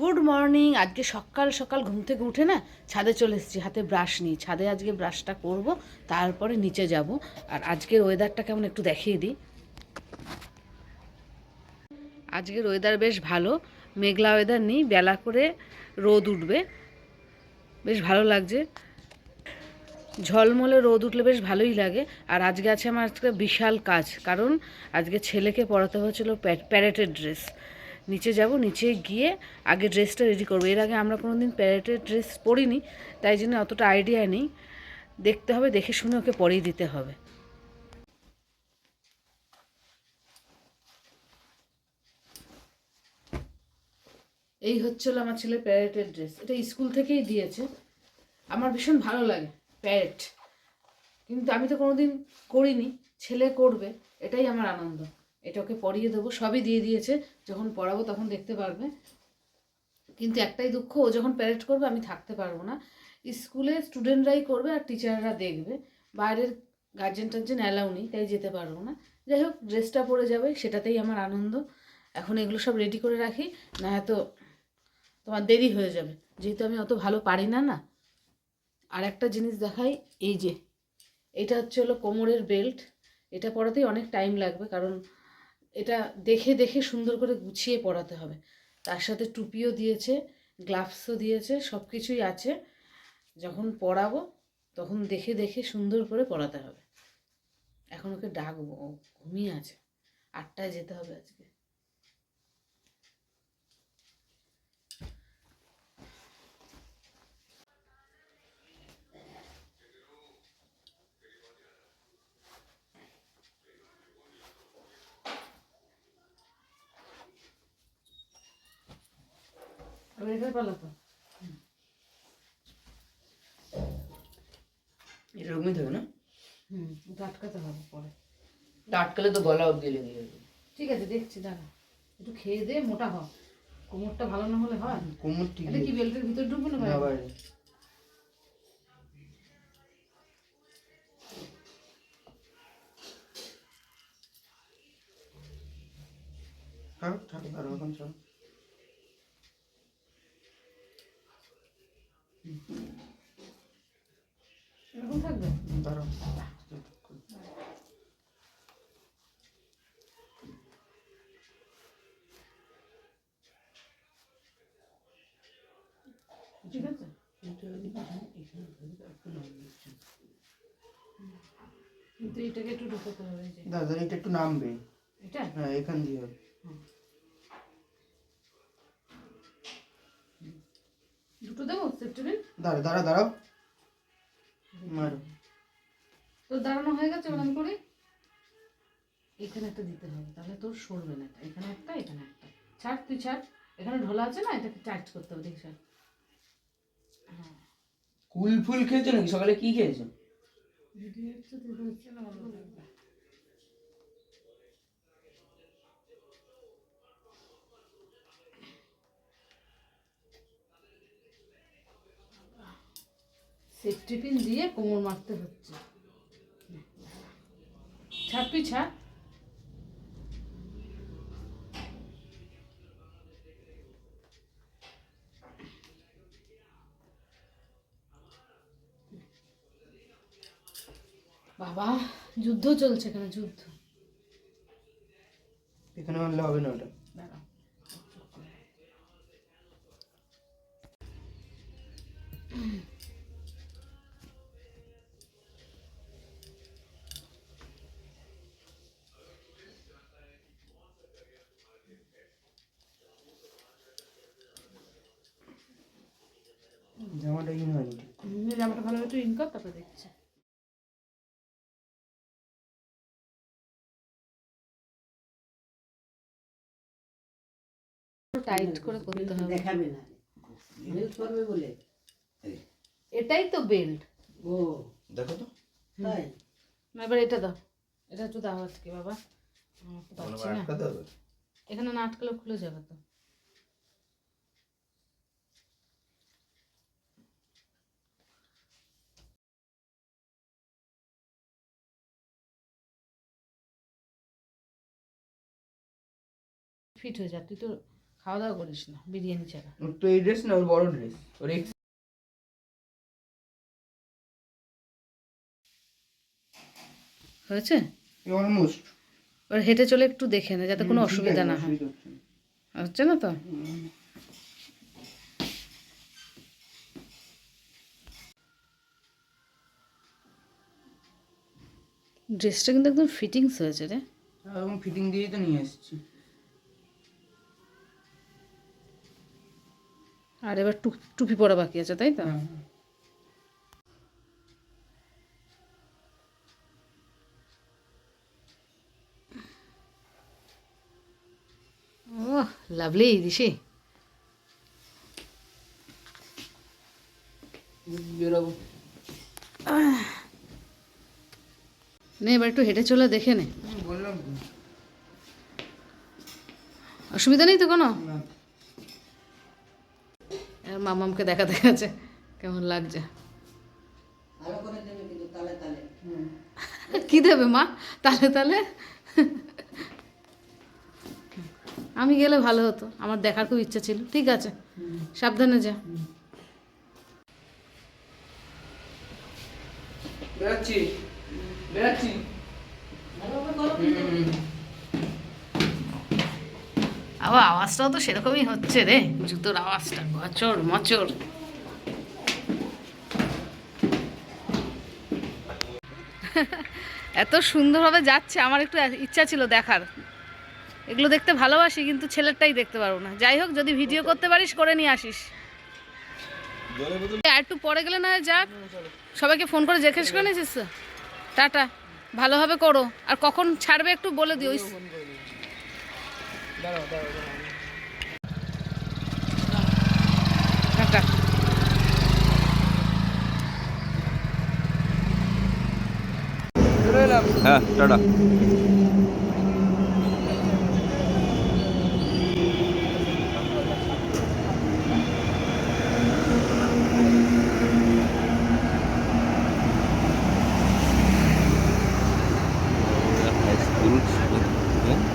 Good morning আজকে সকাল সকাল ঘুম থেকে উঠে না ছাদে চলে এসেছি, হাতে ব্রাশ নিই ছাদে আজকে ব্রাশটা করব, তারপরে নিচে যাব। আর আজকের ওয়েদারটা কেমন একটু দেখিয়ে দিই। আজকের ওয়েদার বেশ ভালো, মেঘলা ওয়েদার নেই, বেলা করে রোদ উঠবে। বেশ ভালো লাগছে। ঝলমলে রোদ উঠলে বেশ ভালোই লাগে। আর আজকে আছে আমার আজকে বিশাল কাজ, কারণ আজকে ছেলেকে পড়াতে হয়েছিল প্যারেটের ড্রেস নিচে যাব, নিচে গিয়ে আগে ড্রেসটা রেডি করব। এর আগে আমরা কোনো দিন প্যারেটের ড্রেস পরিনি, তাই জন্য অতটা আইডিয়া নেই। দেখতে হবে, দেখে শুনে ওকে পরিয়ে দিতে হবে। এই হচ্ছিল আমার ছেলে প্যারেটের ড্রেস এটা স্কুল থেকেই দিয়েছে। আমার ভীষণ ভালো লাগে প্যারেট কিন্তু আমি তো কোনোদিন করিনি, ছেলে করবে, এটাই আমার আনন্দ। এটা ওকে পরিয়ে দেবো, সবই দিয়ে দিয়েছে। যখন পড়াবো তখন দেখতে পারবে। কিন্তু একটাই দুঃখ, ও যখন প্যারেড করবে আমি থাকতে পারব না। স্কুলে স্টুডেন্টরাই করবে আর টিচাররা দেখবে। বাইরের গার্জেন টার্জেন অ্যালাউ নেই, তাই যেতে পারব না। যাই হোক ড্রেসটা পরে যাবে, সেটাতেই আমার আনন্দ। এখন এগুলো সব রেডি করে রাখি, না হয়তো তোমার দেরি হয়ে যাবে। যেহেতু আমি অত ভালো পারি না না। আর একটা জিনিস দেখাই, এই যে, এটা হচ্ছে হলো কোমরের বেল্ট এটা পরাতেই অনেক টাইম লাগবে, কারণ এটা দেখে দেখে সুন্দর করে গুছিয়ে পড়াতে হবে। তার সাথে টুপিও দিয়েছে, গ্লাভসও দিয়েছে সব কিছুই আছে। যখন পরাবো তখন দেখে দেখে সুন্দর করে পড়াতে হবে। এখন ওকে ডাকবো ঘুমিয়ে আছে। আটটায় যেতে হবে আজকে। এরকমই থাকে না। হুম আটকাতে হবে পরে। আটকালে তো গলা অব্দি লেগে যাবে ঠিক আছে দেখছি দাঁড়া। একটু খেয়ে দে মোটা হ। কোমরটা ভালো না হলে হয়? কোমর ঠিক এটা কি বেল্টের ভিতর ঢুকবে না বাইরে? থাক থাক আর এখন চল। এরকম থাকবে? দাঁড়াও। ঠিক আছে? কিন্তু এটাকে একটু ঢুকাতে হবে দাদা এটা একটু নামবে। এটা? হ্যাঁ এখান দিয়ে। হবে দাঁড়া দাঁড়া দাঁড়াও মারো। তোর দাঁড়ানো হয়ে গেছে এখানে একটা দিতে হবে তাহলে তোর সরবে না এখানে একটা এখানে একটা। ছাড় তুই ছাড়। এখানে ঢোলা আছে না এটাকে করতে হবে দেখ হ্যাঁ। কুল ফুল খেয়েছো নাকি? সকালে কি খেয়েছো? ভিডিও একটু দিতে হচ্ছে না ভালো লাগবে সেফটি পিন দিয়ে কোমর মারতে হচ্ছে। তুই ছাড়। বাবা, যুদ্ধ চলছে এখানে যুদ্ধ। এখানে মারলে হবে না ওটা। জামাটা ইন হয়নি জামাটা ভালো একটু ইন কর তারপরে দেখছি। টাইট করে করতে হবে। দেখাবে না। হেল্প করবে বলে? এটাই তো বেল্ট ও। দেখো তো। তাই? এবার এটা দাও। এটা একটু দাও আজকে বাবা। এখানে না আটকালে খুলে যাবে তো। ফিট হয়ে যা তুই তো খাওয়া দাওয়া করিস না বিরিয়ানি ছাড়া। তো এই ড্রেস না ওর বড় ড্রেস ওর এক্স হয়েছে? অলমোস্ট এবার হেঁটে চলে একটু দেখে নে যাতে কোনো অসুবিধা না হয়। হচ্ছে না। তো? ড্রেসটা কিন্তু একদম ফিটিংস হয়েছে রে। ফিটিং দিয়েই তো নিয়ে এসেছি। আর এবার টুপি পরা বাকি আছে তাই তো? লাভলি দিশি বেরোবো। নে এবার একটু হেঁটে চলে দেখে নে। বললাম অসুবিধা নেই তো কোনো? মামামকে দেখা দেখাচ্ছে। কেমন লাগছে? কি দেবে মা? তালে তালে? আমি গেলে ভালো হতো। আমার দেখার খুব ইচ্ছা ছিল। ঠিক আছে। সাবধানে যা। বেরাচ্ছি বেরাচ্ছি আবার আওয়াজটাও তো সেরকমই হচ্ছে রে। জুতোর আওয়াজটা মচর মচর। এত সুন্দরভাবে যাচ্ছে, আমার একটু ইচ্ছা ছিল দেখার। এগুলো দেখতে ভালোবাসি, কিন্তু ছেলেরটাই দেখতে পারব না। যাই হোক, যদি ভিডিও করতে পারিস, করে নিয়ে আসিস। আর একটু পরে গেলে না যাক। সবাইকে ফোন করে জিজ্ঞেস করে নিয়েছিস? টাটা। ভালোভাবে করো। আর কখন ছাড়বে একটু বলে দিও। দাঁড়াও দাঁড়াও দাঁড়াও হ্যাঁ টাটা Yeah.